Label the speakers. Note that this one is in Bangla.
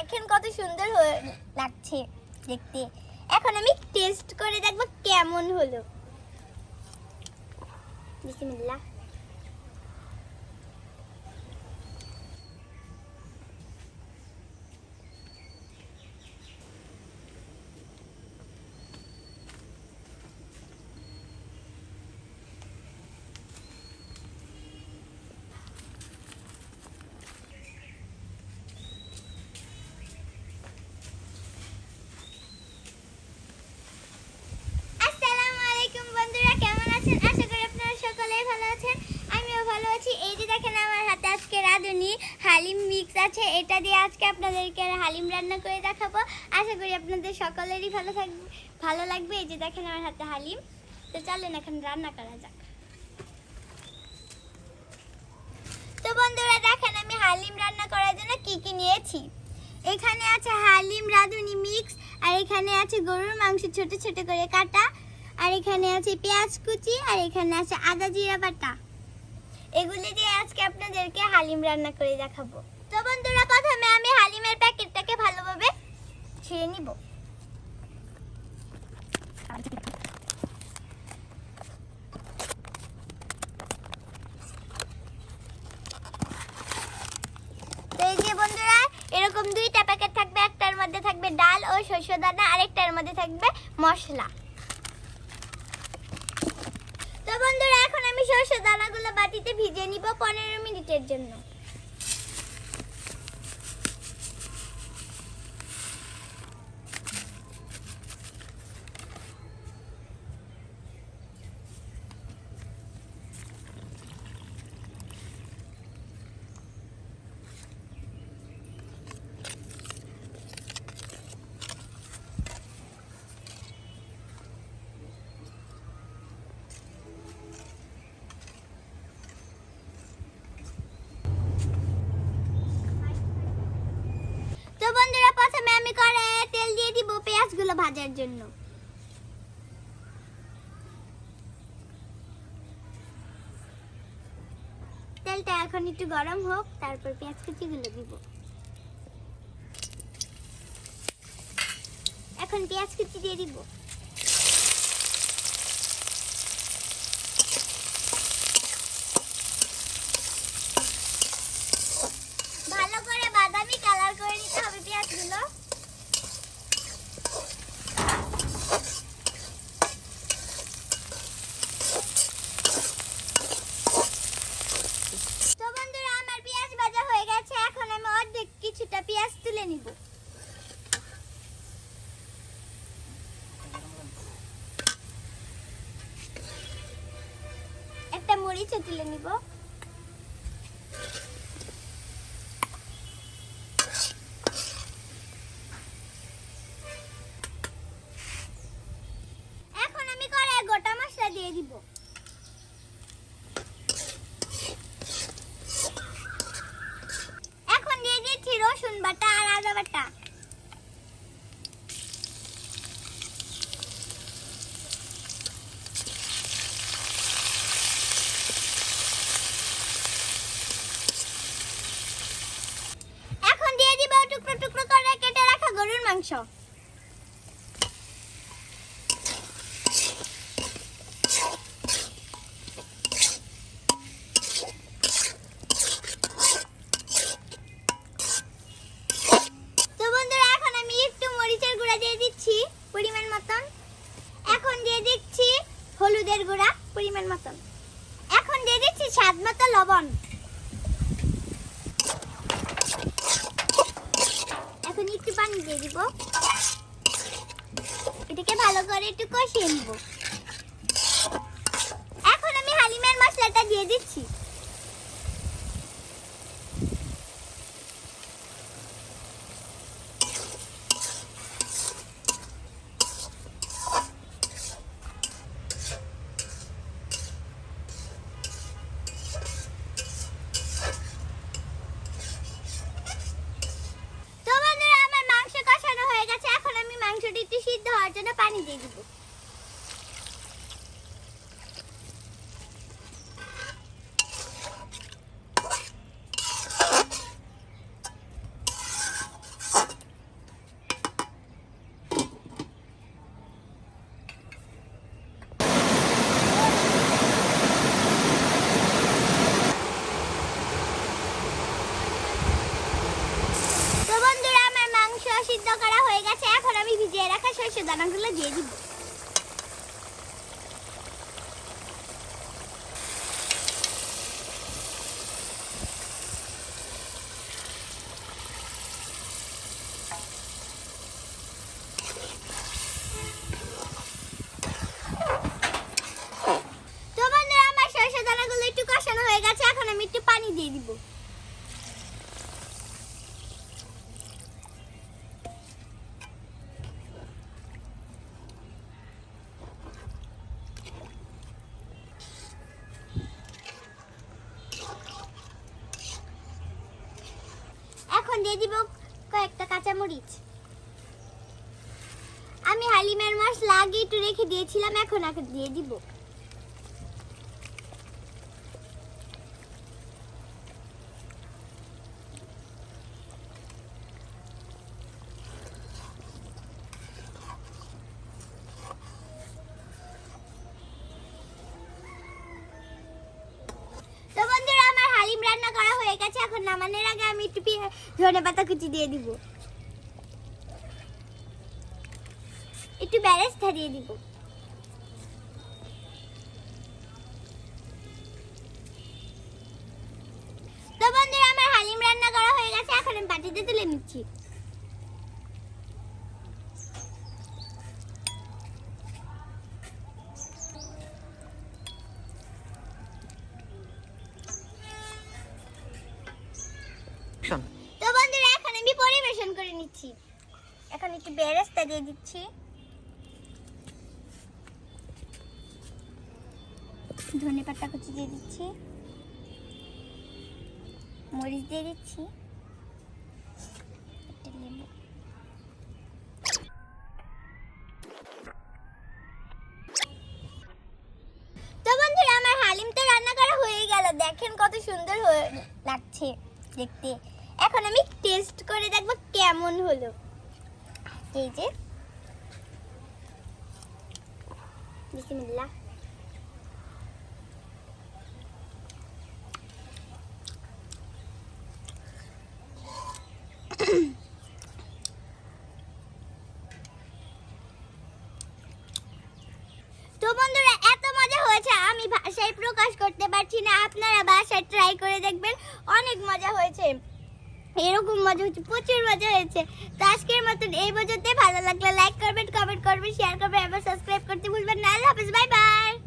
Speaker 1: দেখেন কত সুন্দর লাগছে দেখতে। এখন আমি টেস্ট করে দেখব কেমন হলো। বিসমিল্লাহ আসসালামু আলাইকুম বন্ধুরা কেমন আছেন আশা করি আপনারা সকলেই ভালো আছেন আমিও ভালো আছি এই যে দেখেন আমার হাতে আজকে রাঁধুনি হালিম মিক্স আছে, এটা দিয়ে আজকে আপনাদেরকে হালিম রান্না করে দেখাবো। আশা করি আপনাদের সকলেরই ভালো থাকবে ভালো লাগবে। এই যে দেখেন আমার হাতে হালিম। তো চলেন এখন রান্না করা যাক। তো বন্ধুরা, দেখেন আমি হালিম রান্না করার জন্য কি কি নিয়েছি। এখানে আছে হালিম রাঁধুনি মিক্স আর এখানে আছে গরুর মাংস ছোট ছোট করে কাটা, আর এখানে আছে পেঁয়াজ কুচি, আর এখানে আছে আদা জিরা বাটা। এগুলি দিয়ে আজকে আপনাদেরকে হালিম রান্না করে দেখাবো। তো বন্ধুরা, প্রথমে আমি হালিমের প্যাকেটটাকে ভালোভাবে ছিঁড়ে নিব। বন্ধুরা, এরকম দুইটা প্যাকেট থাকবে, একটার মধ্যে থাকবে ডাল ও শস্য দানা, আরেকটার মধ্যে থাকবে মশলা। তো বন্ধুরা এখন আমি সরষে দানাগুলো বাটিতে ভিজিয়ে নিব পনেরো মিনিটের জন্য তো বন্ধুরা প্রথমে আমি কড়াইয়ে তেল দিয়ে দিব পেঁয়াজগুলো ভাজার জন্য। তেলটা এখন একটু গরম হোক, তারপর পেঁয়াজ কুচিগুলো দিব। এখন পেঁয়াজ কুচি দিয়ে দিব ভালো করে বাদামি কালার করে নিতে হবে পেঁয়াজগুলো তো বন্ধুরা আমার পেঁয়াজ ভাজা হয়ে গেছে এখন আমি অর্ধেক কিছুটা পেঁয়াজ তুলে নিব একটা মরিচও তুলে নিব। এখন আমি কড়াই গোটা মশলা দিয়ে দিব। এখন দিয়ে দিচ্ছি রসুন বাটা আর আদা বাটা এখন দিয়ে দিব টুকরো টুকরো করে কেটে রাখা গরুর মাংস। তো বন্ধুরা, এখন আমি একটু মরিচের গুঁড়া দিয়ে দিচ্ছি পরিমাণ মতন। এখন দিয়ে দিচ্ছি হলুদের গুঁড়া পরিমাণ মতন। এখন দিয়ে দিচ্ছি স্বাদ মতো লবণ। একটু পানি দিয়ে দিব। এটাকে ভালো করে একটু কষিয়ে নিব এখন আমি হালিমের মশলাটা দিয়ে দিচ্ছি তো বন্ধুরা আমার মাংস কষানো হয়ে গেছে এখন আমি মাংসটি একটু সিদ্ধ হওয়ার জন্য পানি দিয়ে দিব সরষে দানাগুলো দিয়ে দিব। একটু কষানো হয়ে গেছে এখন আমি একটু পানি দিয়ে দিব। দিয়ে দিব কয়েকটা কাঁচামরিচ। আমি হালিমের মশলা লাগিয়ে একটু রেখে দিয়েছিলাম, এখন আগে দিয়ে দিব তো বন্ধুরা আমার হালিম রান্না করা হয়ে গেছে এখন নামানোর আগে আমি একটু ধনে পাতা কুচি দিয়ে দিব। একটু ব্যারেস্তা দিয়ে দিব। তো বন্ধুরা, আমার হালিম রান্না করা হয়ে গেছে। এখন আমি বাটিতে তুলে নিচ্ছি
Speaker 2: শোন
Speaker 1: তো বন্ধুরা এখন পরিবেশন করে নিচ্ছি। এখন একটু বেরেস্তা দিয়ে দিচ্ছি। ধনে পাতা কুচি দিয়ে দিচ্ছি। মরিচ দিয়ে দিচ্ছি। হয়ে দেখেন কত সুন্দর হয়ে লাগছে দেখতে। এখন আমি টেস্ট করে দেখব কেমন হলো। এই যে। তো বন্ধুরা, এত মজা হয়েছে, আমি ভাষায় প্রকাশ করতে পারছি না। আপনারা বাসায় ট্রাই করে দেখবেন, অনেক মজা হয়েছে। এরকম মজা হচ্ছে, প্রচুর মজা হয়েছে। তো আজকের মতন এই মজাতে ভালো লাগলে লাইক করবেন কমেন্ট করবেন শেয়ার করবেন এবং সাবস্ক্রাইব করতে ভুলবেন না। আল্লাহ হাফেজ বাই বাই